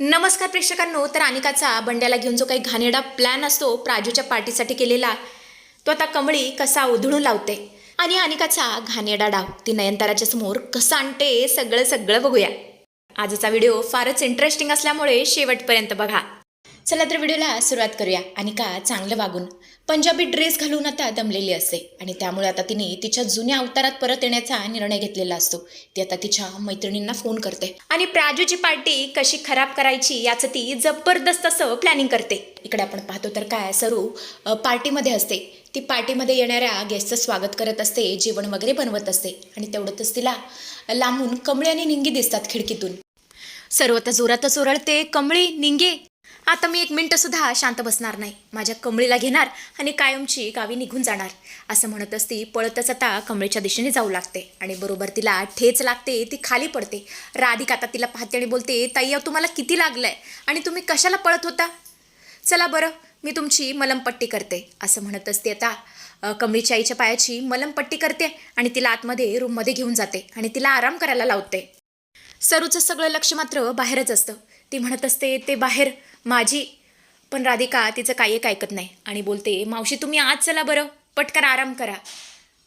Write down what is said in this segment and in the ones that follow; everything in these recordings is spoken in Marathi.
नमस्कार प्रेक्षकांनो तर अनिकाचा बंड्याला घेऊन जो काही घाणेरडा प्लॅन असतो प्राजूच्या पार्टीसाठी केलेला तो आता कमळी कसा उधळून लावते? आणि अनिकाचा घाणेरडा डाव ती नयनताराच्या समोर कसा आणते सगळं सगळं बघूया. आजचा व्हिडिओ फारच इंटरेस्टिंग असल्यामुळे शेवटपर्यंत बघा. चला तर व्हिडिओला सुरुवात करूया. अनिका चांगलं वागून. पंजाबी ड्रेस घालून आता दमलेली असते आणि त्यामुळे आता तिने तिच्या जुन्या अवतारात परत येण्याचा निर्णय घेतलेला असतो. ती आता तिच्या मैत्रिणींना फोन करते. आणि प्राजूची पार्टी कशी खराब करायची याचं ती जबरदस्त असं प्लॅनिंग करते. इकडे आपण पाहतो तर काय सरू पार्टीमध्ये असते. ती पार्टीमध्ये येणाऱ्या गेस्टचं स्वागत करत असते जेवण वगैरे बनवत असते. आणि तेवढंच तिला लांबून कमळे आणि निंगी दिसतात खिडकीतून. सर्व आता जोरातच ओरडते कमळी निंगे. आता मी एक मिनटंसुद्धा शांत बसणार नाही. माझ्या कमळीला घेणार आणि कायमची गावी निघून जाणार. असं म्हणतच ती पळतच आता कमळीच्या दिशेने जाऊ लागते. आणि बरोबर तिला ठेच लागते ती खाली पडते. राधिका आता तिला पाहते आणि बोलते ताई तुम्हाला किती लागलं आहे आणि तुम्ही कशाला पळत होता? चला बरं मी तुमची मलमपट्टी करते. असं म्हणतच ती आता कमळीच्या आईच्या पायाची मलमपट्टी करते आणि तिला आतमध्ये रूममध्ये घेऊन जाते आणि तिला आराम करायला लावते. सरूचं सगळं लक्ष मात्र बाहेरच असतं. ती म्हणत असते ते बाहेर माझी पण राधिका तिचं काही एक ऐकत नाही आणि बोलते मावशी तुम्ही आज चला बरं पटकन आराम करा.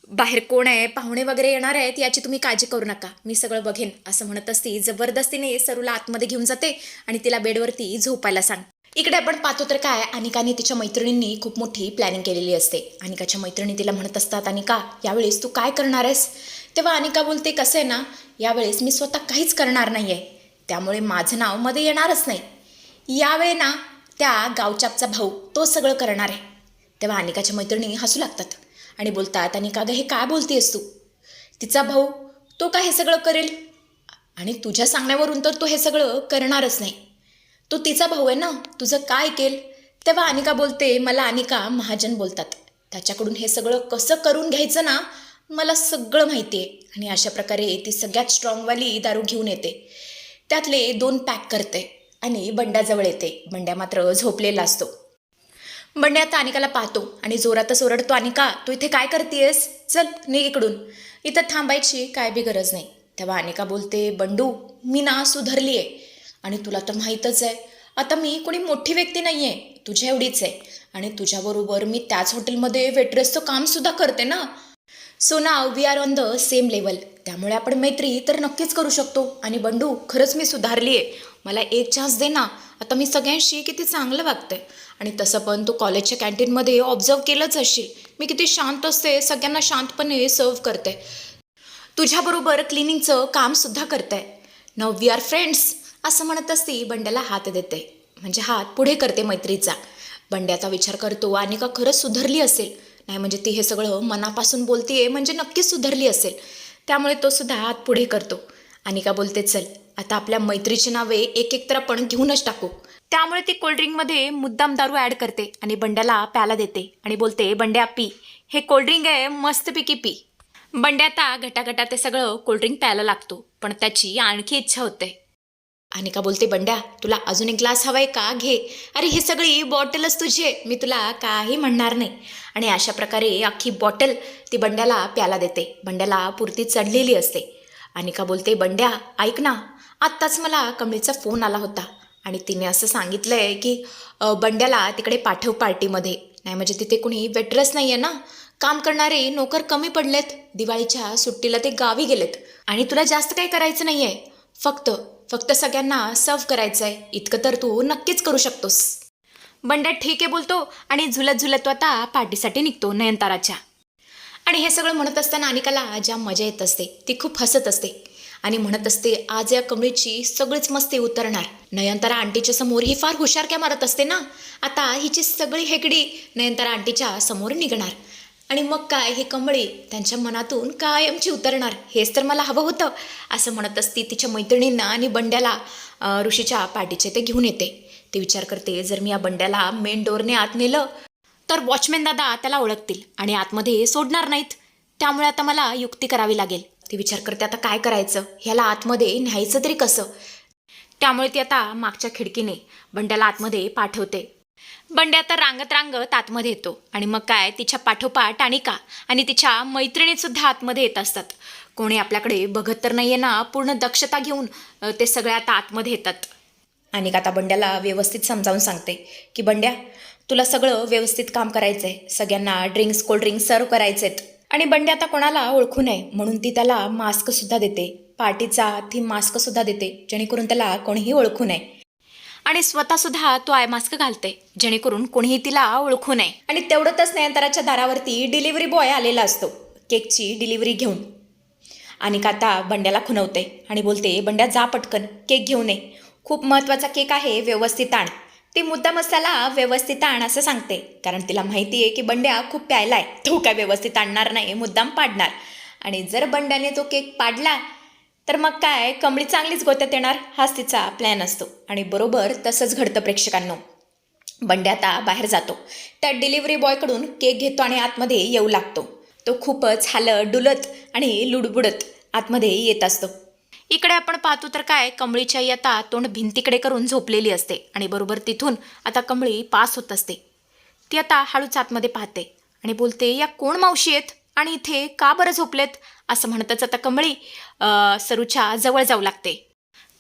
बाहेर कोण आहे पाहुणे वगैरे येणार आहेत याची तुम्ही काळजी करू नका. मी सगळं बघेन असं म्हणत असती जबरदस्तीने सरूला आतमध्ये घेऊन जाते आणि तिला बेडवरती झोपायला सांग. इकडे आपण पाहतो तर काय अनिकाने तिच्या मैत्रिणींनी खूप मोठी प्लॅनिंग केलेली असते. अनिकाच्या मैत्रिणी तिला म्हणत असतात अनिका यावेळेस तू काय करणार आहेस? तेव्हा अनिका बोलते कसं आहे ना यावेळेस मी स्वतः काहीच करणार नाही आहे त्यामुळे माझं नावमध्ये येणारच नाही. यावेळी ना त्या गावचापचा भाऊ तो सगळं करणार आहे. तेव्हा अनिकाच्या मैत्रिणी हसू लागतात आणि बोलतात अनिका गं हे काय बोलतेस तू? तिचा भाऊ तो काय हे सगळं करेल? आणि तुझ्या सांगण्यावरून तर तो हे सगळं करणारच नाही. तो तिचा भाऊ आहे ना तुझं काय ऐकेल? तेव्हा अनिका बोलते मला अनिका महाजन बोलतात. त्याच्याकडून हे सगळं कसं करून घ्यायचं ना मला सगळं माहिती आहे आणि अशा प्रकारे ती सगळ्यात स्ट्रॉंगवाली दारू घेऊन येते. त्यातले दोन पॅक करते आणि बंड्याजवळ येते. बंड्या मात्र झोपलेला असतो. बंड्या आता अनिकाला पाहतो आणि जोरातच ओरडतो अनिका तू इथे काय करतेयस? चल निघ इकडून. इथं थांबायची काय बी गरज नाही. तेव्हा अनिका बोलते बंडू मी ना सुधरली आहे आणि तुला तर माहीतच आहे. आता मी कोणी मोठी व्यक्ती नाही आहे तुझ्या एवढीच आहे. आणि तुझ्याबरोबर मी त्याच हॉटेलमध्ये वेट्रेसचं कामसुद्धा करते ना. So now we are on the same level त्यामुळे आपण मैत्री तर नक्कीच करू शकतो. आणि बंडू खरंच मी सुधारली आहे. मला एक चान्स दे ना. आता मी सगळ्यांशी किती चांगलं वागते. आणि तसं पण तू कॉलेजच्या कॅन्टीनमध्ये ऑब्झर्व केलंच असशील. मी किती शांत असते सगळ्यांना शांतपणे सर्व करते. तुझ्याबरोबर क्लिनिंगचं कामसुद्धा करते. नव वी आर फ्रेंड्स असं म्हणत असती बंड्याला हात देते. म्हणजे हात पुढे करते मैत्रीचा. बंड्याचा विचार करतो आणि का खरंच सुधारली असेल. नाही म्हणजे ती हे सगळं मनापासून बोलतीये म्हणजे नक्कीच सुधारली असेल. त्यामुळे तो सुद्धा हात पुढे करतो. आणि का बोलते चल आता आपल्या मैत्रीची नावे एक एक तर आपण घेऊनच टाकू. त्यामुळे ती कोल्ड्रिंकमध्ये मुद्दाम दारू ॲड करते आणि बंड्याला प्याला देते आणि बोलते बंड्या पी. हे कोल्ड्रिंक आहे मस्तपैकी पी. बंड्या आता गटागटा ते सगळं कोल्ड्रिंक प्यायला लागतो. पण त्याची आणखी इच्छा होते. आणि का बोलते बंड्या तुला अजून एक ग्लास हवाय का? घे. अरे ही सगळी बॉटलच तुझी आहे. मी तुला काही म्हणणार नाही. आणि अशा प्रकारे अख्खी बॉटल ती बंड्याला प्याला देते. बंड्याला पुरती चढलेली असते. आणि का बोलते बंड्या ऐक ना आत्ताच मला कमळीचा फोन आला होता. आणि तिने असं सांगितलं आहे की बंड्याला तिकडे पाठव पार्टीमध्ये. नाही म्हणजे तिथे कुणी वेटरस नाही आहे ना? काम करणारे नोकर कमी पडलेत. दिवाळीच्या सुट्टीला ते गावी गेलेत. आणि तुला जास्त काही करायचं नाही आहे फक्त फक्त सगळ्यांना सर्व करायचं आहे इतकं तर तू नक्कीच करू शकतोस. बंड्या ठीक आहे बोलतो. आणि झुलत झुलत तो आता पार्टीसाठी निघतो नयनताराच्या. आणि हे सगळं म्हणत असताना अनिकाला ज्या मजा येत असते ती खूप हसत असते. आणि म्हणत असते आज या कमळीची सगळीच मस्ती उतरणार. नयनतारा आंटीच्या समोर ही फार हुशारक्या मारत असते ना? आता हिची सगळी हेकडी नयनतारा आंटीच्या समोर निघणार. आणि मग काय? हे कमळे त्यांच्या मनातून कायमची उतरणार. हेच तर मला हवं होतं असं म्हणत असती तिच्या मैत्रिणींना आणि बंड्याला ऋषीच्या पाठीचे ते घेऊन येते. ते विचार करते जर मी या बंड्याला मेन डोरने आत नेलं तर वॉचमॅन दादा त्याला ओळखतील आणि आतमध्ये सोडणार नाहीत. त्यामुळे आता मला युक्ती करावी लागेल. ती विचार करते आता काय करायचं? ह्याला आतमध्ये न्यायचं तरी कसं? त्यामुळे ती आता मागच्या खिडकीने बंड्याला आतमध्ये पाठवते. बंड्या आता रांगत रांगत आतमध्ये येतो. आणि मग काय तिच्या पाठोपाठ अनिका आणि तिच्या मैत्रिणीसुद्धा आतमध्ये येत असतात. कोणी आपल्याकडे बघत तर नाहीये ना पूर्ण दक्षता घेऊन ते सगळे आता आतमध्ये येतात. आणि आता बंड्याला व्यवस्थित समजावून सांगते की बंड्या तुला सगळं व्यवस्थित काम करायचं आहे सगळ्यांना ड्रिंक्स कोल्ड्रिंक्स सर्व करायचे आहेत आणि बंड्या आता कोणाला ओळखू नये म्हणून ती त्याला मास्कसुद्धा देते. पार्टीचा ती मास्कसुद्धा देते जेणेकरून त्याला कोणीही ओळखू नये. आणि स्वतःसुद्धा तो आय मास्क घालते जेणेकरून कोणीही तिला ओळखू नये. आणि तेवढंच नयनताराच्या दारावरती डिलिव्हरी बॉय आलेला असतो केकची डिलिव्हरी घेऊन. आणि आता बंड्याला खुनवते आणि बोलते बंड्या जा पटकन केक घेऊन ये खूप महत्त्वाचा केक आहे व्यवस्थित आण. ती मुद्दामच त्याला व्यवस्थित आण असं सांगते कारण तिला माहिती आहे की बंड्या खूप प्यायला आहे तो काय व्यवस्थित आणणार नाही मुद्दाम पाडणार. आणि जर बंड्याने तो केक पाडला तर मग काय? कमळी चांगलीच गोत्यात येणार हाच तिचा प्लॅन असतो. आणि बरोबर तसंच घडतं प्रेक्षकांनो. बंड्या आता बाहेर जातो. त्या डिलिव्हरी बॉयकडून केक घेतो आणि आतमध्ये येऊ लागतो. तो खूपच हालत डुलत आणि लुडबुडत आतमध्ये येत असतो. इकडे आपण पाहतो तर काय? कमळीच्या येता आता तोंड भिंतीकडे करून झोपलेली असते. आणि बरोबर तिथून आता कमळी पास होत असते. ती आता हळूच आतमध्ये पाहते आणि बोलते या कोण मावशी आहेत? आणि इथे का बरं झोपलेत? असं म्हणतच आता कमळी सरूच्या जवळ जाऊ लागते.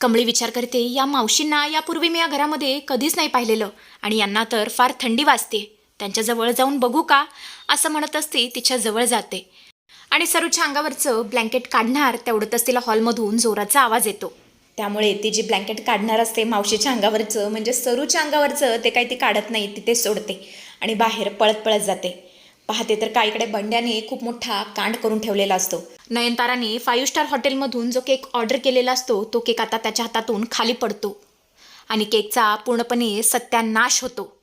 कमळी विचार करते या मावशींना यापूर्वी मी या घरामध्ये कधीच नाही पाहिलेलं आणि यांना तर फार थंडी वाजते. त्यांच्याजवळ जाऊन बघू का? असं म्हणत असते तिच्या जवळ जाते. आणि सरूच्या अंगावरचं ब्लँकेट काढणार तेवढंच तिला हॉलमधून जोराचा आवाज येतो. त्यामुळे ती जी ब्लँकेट काढणार असते मावशीच्या अंगावरचं म्हणजे सरूच्या अंगावरचं ते काही ती काढत नाही तिथे सोडते आणि बाहेर पळत पळत जाते. पाहते तर काहीकडे बंड्याने खूप मोठा कांड करून ठेवलेला असतो. नयनताराने फाईव्ह स्टार हॉटेलमधून जो केक ऑर्डर केलेला असतो तो केक आता त्याच्या हातातून खाली पडतो आणि केकचा पूर्णपणे सत्यानाश होतो.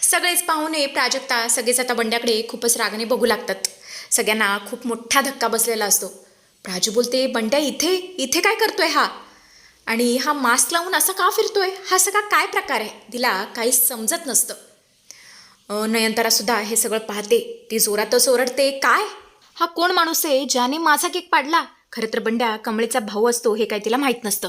सगळेच पाहुणे प्राजक्ता सगळेच आता बंड्याकडे खूपच रागाने बघू लागतात. सगळ्यांना खूप मोठा धक्का बसलेला असतो. प्राजू बोलते बंड्या इथे इथे काय करतोय हा? आणि हा मास्क लावून असा का फिरतोय? हा सगळा काय प्रकार आहे? तिला काहीच समजत नसतं. नयनतारासुद्धा हे सगळं पाहते. ती जोरातच ओरडते काय? हा कोण माणूस आहे ज्याने माझा केक पाडला? खरं तर बंड्या कमळेचा भाऊ असतो हे काय तिला माहीत नसतं.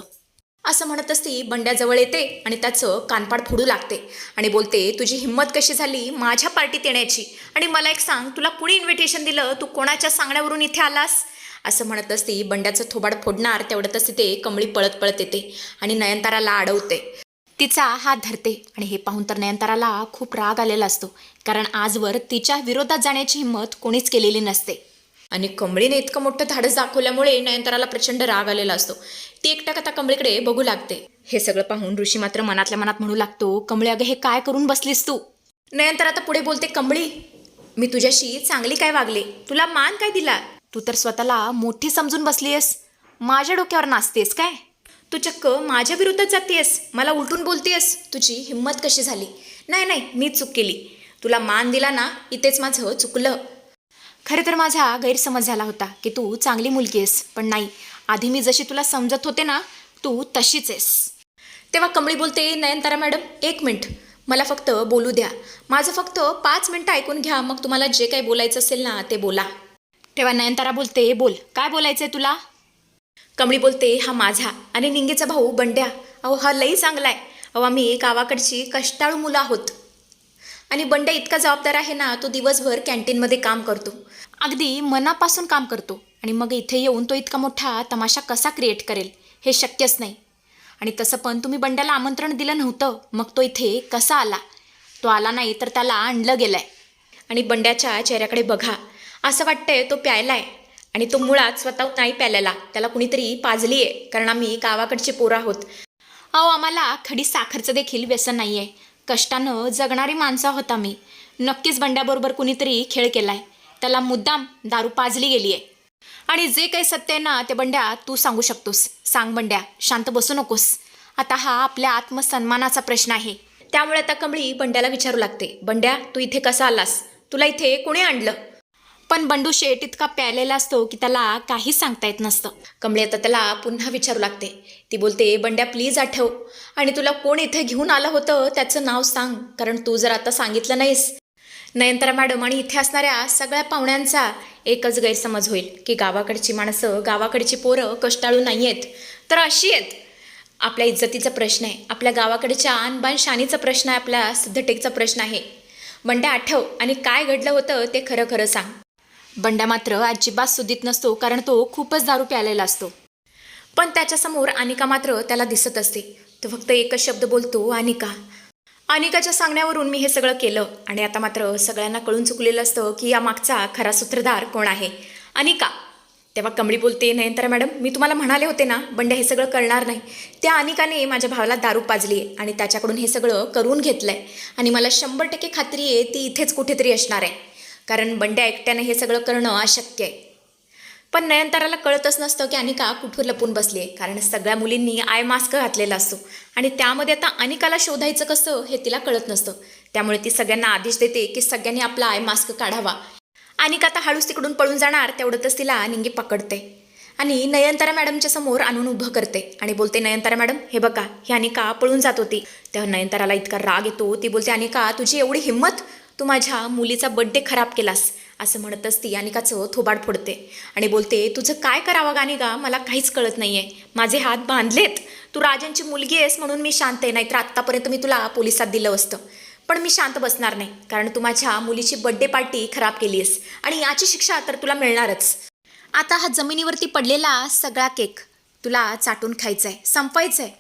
असं म्हणत असती बंड्याजवळ येते आणि त्याचं कानपाड फोडू लागते आणि बोलते तुझी हिंमत कशी झाली माझ्या पार्टीत येण्याची? आणि मला एक सांग तुला कुणी इन्व्हिटेशन दिलं? तू कोणाच्या सांगण्यावरून इथे आलास? असं म्हणत असती बंड्याचं थोबाड फोडणार तेवढ्यातच तिथे कमळी पळत पळत येते आणि नयनताराला अडवते. तिचा हात धरते आणि हे पाहून तर नयनताराला खूप राग आलेला असतो. कारण आजवर तिच्या विरोधात जाण्याची हिंमत कोणीच केलेली नसते. आणि कमळीने इतकं मोठं धाडस दाखवल्यामुळे नयनताराला प्रचंड राग आलेला असतो. ती एकटक आता कमळीकडे बघू लागते? हे सगळं पाहून ऋषी मात्र मनातल्या मनात म्हणू लागतो कमळी अगं हे काय करून बसलीस तू? नयनतार आता पुढे बोलते कमळी मी तुझ्याशी चांगली काय वागले? तुला मान काय दिला? तू तर स्वतःला मोठी समजून बसलीयस. माझ्या डोक्यावर नाचतेस काय? तू चक्क माझ्या विरुद्धात जातेस मला उलटून बोलतेस तुझी हिंमत कशी झाली? नाही नाही मीच चूक केली. तुला मान दिला ना इथेच माझं चुकलं. खरं तर माझा गैरसमज झाला होता की तू चांगली मुलगी आहेस पण नाही. आधी मी जशी तुला समजत होते ना तू तशीच आहेस. तेव्हा कमळी बोलते नयनतारा मॅडम एक मिनिट. मला फक्त बोलू द्या. माझं फक्त पाच मिनटं ऐकून घ्या मग तुम्हाला जे काही बोलायचं असेल ना ते बोला. तेव्हा नयनतारा बोलते बोल. काय बोलायचं आहे तुला? कमळी बोलते हा माझा. आणि निंगेचा भाऊ बंड्या अहो हा लई चांगला आहे अहो आम्ही गावाकडची कष्टाळू मुलं आहोत. आणि बंड्या इतका जबाबदार आहे ना तो दिवसभर कॅन्टीनमध्ये काम करतो. अगदी मनापासून काम करतो. आणि मग इथे येऊन तो इतका मोठा तमाशा कसा क्रिएट करेल हे शक्यच नाही. आणि तसं पण तुम्ही बंड्याला आमंत्रण दिलं नव्हतं मग तो इथे कसा आला? तो आला नाही तर त्याला आणलं गेलं आहे आणि बंड्याच्या चेहऱ्याकडे बघा. असं वाटतंय तो प्यायला आहे आणि तो मुळात स्वतः नाही प्यालेला त्याला कुणीतरी पाजली आहे कारण आम्ही गावाकडचे पोरं आहोत. अहो आम्हाला खडी साखरचं देखील व्यसन नाही आहे कष्टानं जगणारी माणसं आहोत आम्ही. नक्कीच बंड्याबरोबर कुणीतरी खेळ केला आहे त्याला मुद्दाम दारू पाजली गेली आहे आणि जे काही सत्य आहे ना ते बंड्या तू सांगू शकतोस. सांग बंड्या शांत बसू नकोस. आता हा आपल्या आत्मसन्मानाचा प्रश्न आहे. त्यामुळे आता कमळी बंड्याला विचारू लागते. बंड्या तू इथे कसा आलास? तुला इथे कोणी आणलं? पण बंडू शेट इतका प्यालेला असतो की त्याला काहीच सांगता येत नसतं. कमळे आता त्याला पुन्हा विचारू लागते. ती बोलते बंड्या प्लीज आठव. आणि तुला कोण इथे घेऊन आलं होतं त्याचं नाव सांग कारण तू जर आता सांगितलं नाहीस. नयनतारा मॅडम आणि इथे असणाऱ्या सगळ्या पाहुण्यांचा एकच गैरसमज होईल की गावाकडची माणसं गावाकडची पोरं कष्टाळू नाही आहेत. तर अशी आहेत. आपल्या इज्जतीचा प्रश्न आहे. आपल्या गावाकडच्या आणबाण शानीचा प्रश्न आहे. आपल्या सिद्धटेकचा प्रश्न आहे. बंड्या आठव. आणि काय घडलं होतं ते खरं खरं सांग. बंड्या मात्र अजिबात सुदीत नसतो कारण तो खूपच दारू प्यालेला असतो. पण त्याच्यासमोर अनिका मात्र त्याला दिसत असते. तो फक्त एकच शब्द बोलतो अनिका. अनिकाच्या सांगण्यावरून मी हे सगळं केलं आणि आता मात्र सगळ्यांना कळून चुकलेलं असतं की या मागचा खरा सूत्रधार कोण आहे. अनिका. तेव्हा कमळी बोलते नयनतारा मॅडम मी तुम्हाला म्हणाले होते ना बंड्या हे सगळं करणार नाही. त्या अनिकाने माझ्या भावाला दारू पाजली आहे आणि त्याच्याकडून हे सगळं करून घेतलं आहे आणि मला शंभर टक्के खात्री आहे ती इथेच कुठेतरी असणार आहे. कारण बंड्या एकट्याने हे सगळं करणं अशक्य आहे. पण नयनताराला कळतच नसतं की अनिका कुठून लपून बसली आहे कारण सगळ्या मुलींनी आय मास्क घातलेला असतो. आणि त्यामध्ये आता अनिकाला शोधायचं कसं हे तिला कळत नसतं. त्यामुळे ती सगळ्यांना आदेश देते की सगळ्यांनी आपला आय मास्क काढावा. अनिका आता हळूच तिकडून पळून जाणार तेवढंच तिला निंगी पकडते. आणि नयनतारा मॅडमच्या समोर आणून उभं करते. आणि बोलते नयनतारा मॅडम हे बघा ही अनिका पळून जात होती. तेव्हा नयनताराला इतका राग येतो ती बोलते अनिका तुझी एवढी हिंमत तू माझ्या मुलीचा बड्डे खराब केलास असं म्हणतच ती अनिकाचं थोबाड फोडते. आणि बोलते तुझं काय करावं गानिका मला काहीच कळत नाही आहे माझे हात बांधलेत. तू राजांची मुलगी आहेस म्हणून मी शांत आहे नाहीतर आत्तापर्यंत मी तुला पोलिसात दिलं असतं. पण मी शांत बसणार नाही कारण तू माझ्या मुलीची बड्डे पार्टी खराब केली आहेस आणि याची शिक्षा तर तुला मिळणारच. आता हा जमिनीवरती पडलेला सगळा केक तुला चाटून खायचा आहे संपवायचं आहे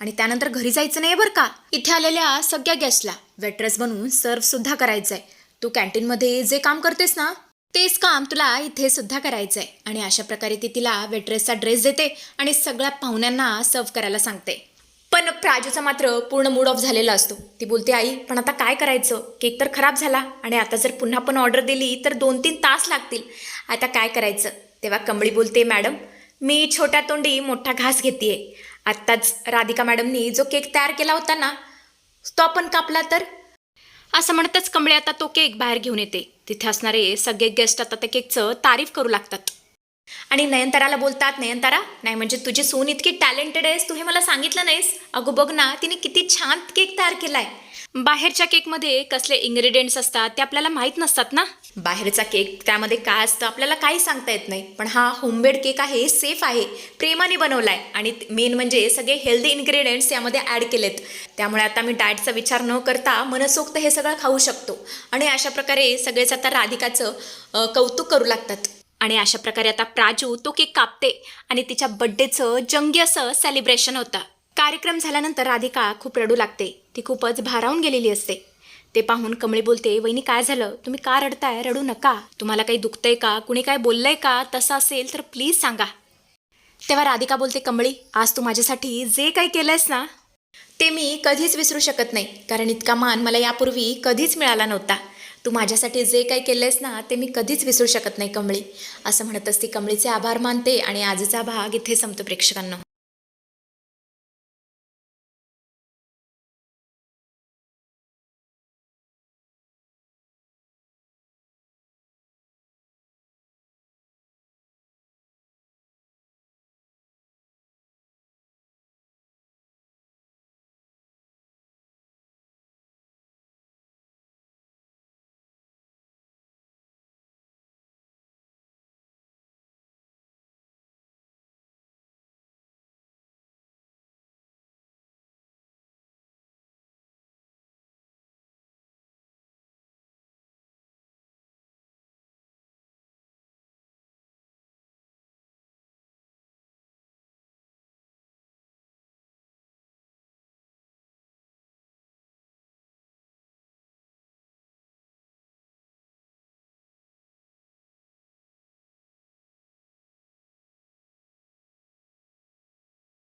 आणि त्यानंतर घरी जायचं नाही बरं का? इथे आलेल्या सगळ्या गेस्टला वेट्रेस बनवून सर्वसुद्धा करायचं आहे तू कॅन्टीनमध्ये जे काम करतेस ना तेच काम तुला इथे सुद्धा करायचं आहे आणि अशा प्रकारे ती तिला वेट्रेसचा ड्रेस देते आणि सगळ्या पाहुण्यांना सर्व करायला सांगते. पण प्राजूचा मात्र पूर्ण मूड ऑफ झालेला असतो. ती बोलते आई पण आता काय करायचं? केक तर खराब झाला आणि आता जर पुन्हा पण ऑर्डर दिली तर दोन तीन तास लागतील. आता काय करायचं? तेव्हा कमळी बोलते मॅडम मी छोट्या तोंडी मोठा घास घेते आत्ताच राधिका मॅडमनी जो केक तयार केला होता ना तो आपण कापला तर? असं म्हणतच कमळे आता तो केक बाहेर घेऊन येते. तिथे असणारे सगळे गेस्ट आता त्या केकचं तारीफ करू लागतात. आणि नयनताराला बोलतात नयनतारा नाही म्हणजे तुझी सून इतकी टॅलेंटेड आहेस तू हे मला सांगितलं नाहीस? अगो बघ ना तिने किती छान केक तयार केलाय. बाहेरच्या केकमध्ये कसले इन्ग्रेडियंट्स असतात ते आपल्याला माहीत नसतात ना? बाहेरचा केक त्यामध्ये काय असतं आपल्याला काही सांगता येत नाही. पण हा होममेड केक आहे सेफ आहे प्रेमाने बनवला आहे आणि मेन म्हणजे सगळे हेल्दी इन्ग्रेडियंट्स यामध्ये ॲड केलेत. त्यामुळे आता मी डाएटचा विचार न करता मनसोक्त हे सगळं खाऊ शकतो. आणि अशा प्रकारे सगळेच आता राधिकाचं कौतुक करू लागतात. आणि अशा प्रकारे आता प्राजू तो केक कापते आणि तिच्या बड्डेचं जंगी असं सेलिब्रेशन होतं. कार्यक्रम झाल्यानंतर राधिका खूप रडू लागते. ती खूपच भारावून गेलेली असते. ते पाहून कमळी बोलते वहिनी काय झालं? तुम्ही का रडताय? रडू नका. तुम्हाला काही दुखतंय का? कुणी काय बोललंय का? तसं असेल तर प्लीज सांगा. तेव्हा राधिका बोलते कमळी आज तू माझ्यासाठी जे काही केलंयस ना ते मी कधीच विसरू शकत नाही. कारण इतका मान मला यापूर्वी कधीच मिळाला नव्हता. तू माझ्यासाठी जे काही केलंयस ना ते मी कधीच विसरू शकत नाही कमळी. असं म्हणत ती कमळीचे आभार मानते आणि आजचा भाग इथे संपतो प्रेक्षकांना.